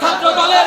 ছাত্র দলের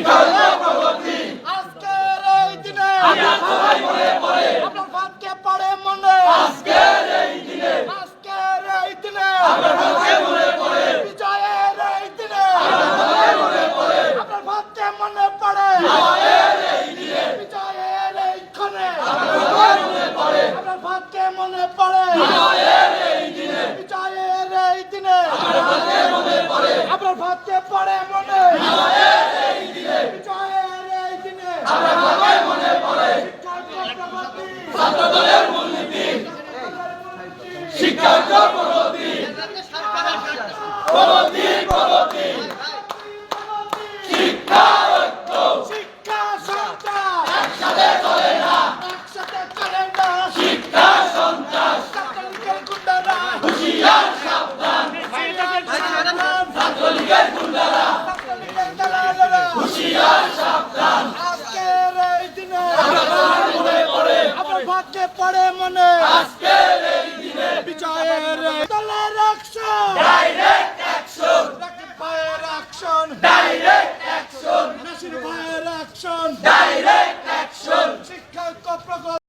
ইনশাআল্লাহ প্রগতি আজকের এই দিনে আমরা মনে পড়ে। পড়ে মনে। আজকে হুশিয়ার সাবধান। আজকের এই দিনে আপনার মনে পড়ে। আপনার ভাগ্যে পড়ে মনে। আজকের এই দিনে বিজয়ের দলের action direct action Rakib action direct action Nasir ভাইয়ের অ্যাকশন ডাইরেক্ট অ্যাকশন শিক্ষক প্রকল্প